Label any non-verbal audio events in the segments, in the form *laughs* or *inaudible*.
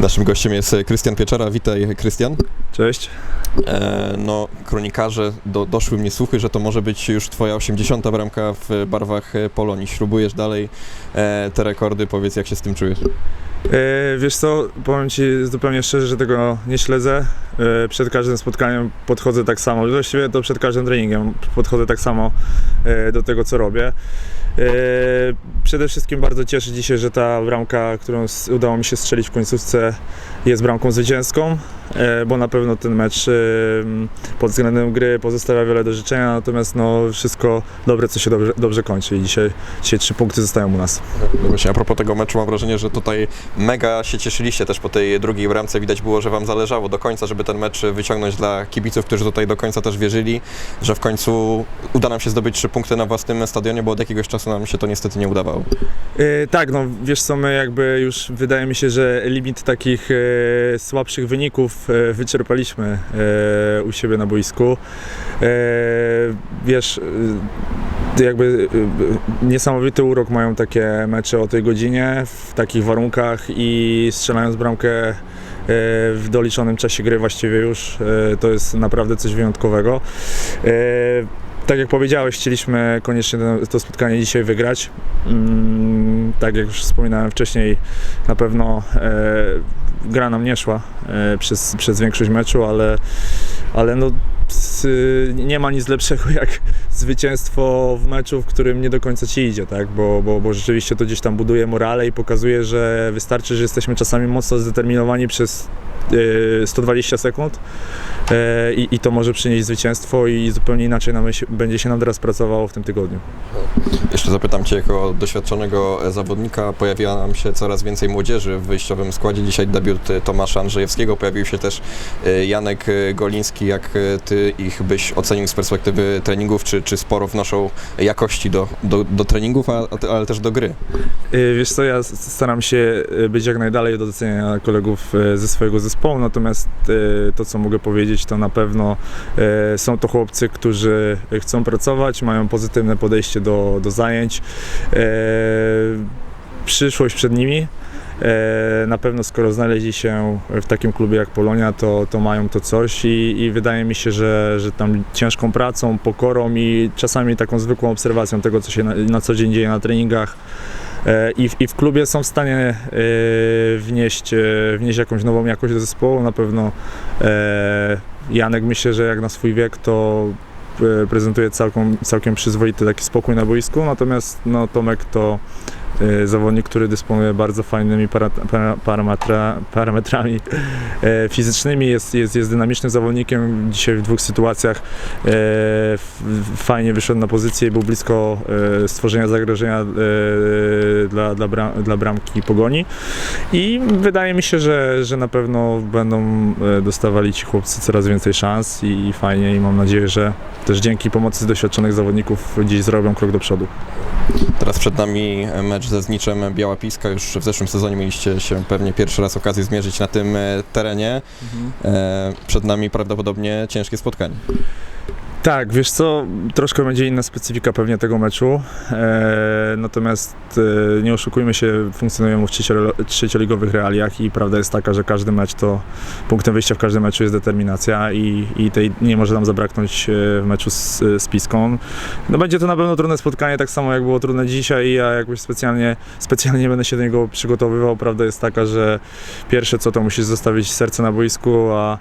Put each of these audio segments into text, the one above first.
Naszym gościem jest e, Krystian Pieczara. Witaj, Krystian. Cześć. E, no, kronikarze, do, doszły mnie słuchy, że to może być już twoja 80. bramka w barwach e, Polonii. Śrubujesz dalej e, te rekordy. Powiedz, jak się z tym czujesz? E, wiesz co, powiem Ci zupełnie szczerze, że tego nie śledzę. E, przed każdym spotkaniem podchodzę tak samo, właściwie to przed każdym treningiem podchodzę tak samo e, do tego, co robię. Przede wszystkim bardzo cieszę dzisiaj, że ta bramka, którą udało mi się strzelić w końcówce jest bramką zwycięską, bo na pewno ten mecz e, pod względem gry pozostawia wiele do życzenia, natomiast no, wszystko dobre, co się dobrze, dobrze kończy i dzisiaj, dzisiaj trzy punkty zostają u nas. No właśnie, a propos tego meczu, mam wrażenie, że tutaj mega się cieszyliście też po tej drugiej bramce. Widać było, że wam zależało do końca, żeby ten mecz wyciągnąć dla kibiców, którzy tutaj do końca też wierzyli, że w końcu uda nam się zdobyć trzy punkty na własnym stadionie, bo od jakiegoś czasu nam się to niestety nie udawało. E, tak, no wiesz co, my jakby już wydaje mi się, że limit takich e, słabszych wyników e, wyczerpaliśmy e, u siebie na boisku. E, wiesz, e, jakby e, niesamowity urok mają takie mecze o tej godzinie w takich warunkach i strzelając bramkę e, w doliczonym czasie gry właściwie już e, to jest naprawdę coś wyjątkowego. Tak jak powiedziałeś, chcieliśmy koniecznie to, spotkanie dzisiaj wygrać. Mm, tak jak już wspominałem wcześniej, na pewno e, gra nam nie szła e, przez, przez większość meczu, ale, ale no, s, nie ma nic lepszego *laughs* jak zwycięstwo w meczu, w którym nie do końca ci idzie, tak? bo, bo, bo rzeczywiście to gdzieś tam buduje morale i pokazuje, że wystarczy, że jesteśmy czasami mocno zdeterminowani przez 120 sekund e, i, to może przynieść zwycięstwo i zupełnie inaczej nam będzie się nam teraz pracowało w tym tygodniu. Jeszcze zapytam Cię, jako doświadczonego zawodnika, pojawia nam się coraz więcej młodzieży w wyjściowym składzie. Dzisiaj debiut Tomasza Andrzejewskiego, pojawił się też e, Janek e, Goliński. Jak e, Ty ich byś ocenił z perspektywy treningów, czy, czy sporo wnoszą jakości do, do, do treningów, ale też do gry? Wiesz co, ja staram się być jak najdalej do doceniania kolegów ze swojego zespołu, natomiast to co mogę powiedzieć to na pewno są to chłopcy, którzy chcą pracować, mają pozytywne podejście do, do zajęć. Y, Przyszłość przed nimi. E, Na pewno skoro znaleźli się w takim klubie jak Polonia, to, to mają to coś i, i wydaje mi się, że, że tam ciężką pracą, pokorą i czasami taką zwykłą obserwacją tego, co się na, na co dzień dzieje na treningach, E, i w, i w klubie są w stanie e, wnieść, e, wnieść jakąś nową jakość do zespołu. Na pewno e, Janek myślę, że jak na swój wiek to e, prezentuje całkiem, całkiem przyzwoity taki spokój na boisku, natomiast no, Tomek to e, zawodnik, który dysponuje bardzo fajnymi para, para, parametra, parametrami e, fizycznymi, jest, jest, jest dynamicznym zawodnikiem. Dzisiaj w dwóch sytuacjach e, f- fajnie wyszedł na pozycję i był blisko e, stworzenia zagrożenia e, dla, dla, bram, dla bramki pogoni. I wydaje mi się, że, że na pewno będą e, dostawali ci chłopcy coraz więcej szans i, i fajnie i mam nadzieję, że też dzięki pomocy doświadczonych zawodników dziś zrobią krok do przodu. Teraz przed nami mecz ze Zniczem Biała Piska. Już w zeszłym sezonie mieliście się pewnie pierwszy raz okazję zmierzyć na tym e, terenie. E, Przed nami prawdopodobnie ciężkie spotkanie. Tak, wiesz co, troszkę będzie inna specyfika pewnie tego meczu, e, natomiast e, nie oszukujmy się, funkcjonujemy w trzecioligowych realiach i prawda jest taka, że każdy mecz to, punktem wyjścia w każdym meczu jest determinacja i, i tej nie może nam zabraknąć e, w meczu z, z Piską. No będzie to na pewno trudne spotkanie, tak samo jak było trudne dzisiaj, ja jakoś specjalnie, specjalnie nie będę się do niego przygotowywał, prawda jest taka, że pierwsze co to musisz zostawić serce na boisku, a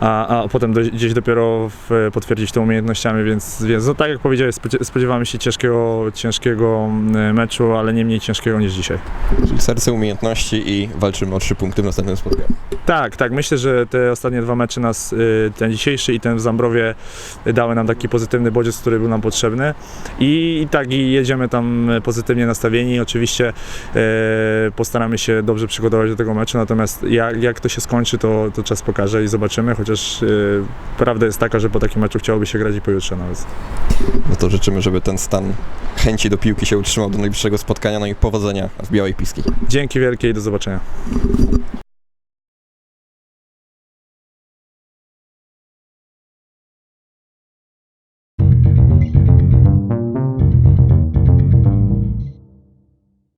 a, a potem do, gdzieś dopiero w, potwierdzić to umiejętnościami, więc, więc no, tak jak powiedziałeś, spodzie- spodziewamy się ciężkiego, ciężkiego mm, meczu, ale nie mniej ciężkiego niż dzisiaj. Czyli serce, umiejętności i walczymy o trzy punkty w następnym spotkaniu. Tak, tak, myślę, że te ostatnie dwa mecze nas, y, ten dzisiejszy i ten w Zambrowie y, dały nam taki pozytywny bodziec, który był nam potrzebny i, i tak i jedziemy tam pozytywnie nastawieni, oczywiście y, postaramy się dobrze przygotować do tego meczu, natomiast jak, jak to się skończy, to, to czas pokaże i zobaczymy, chociaż y, prawda jest taka, że po takim meczu chciałoby się grać i pojutrze nawet. No to życzymy, żeby ten stan chęci do piłki się utrzymał do najbliższego spotkania, no i powodzenia w Białej Piski. Dzięki wielkie i do zobaczenia.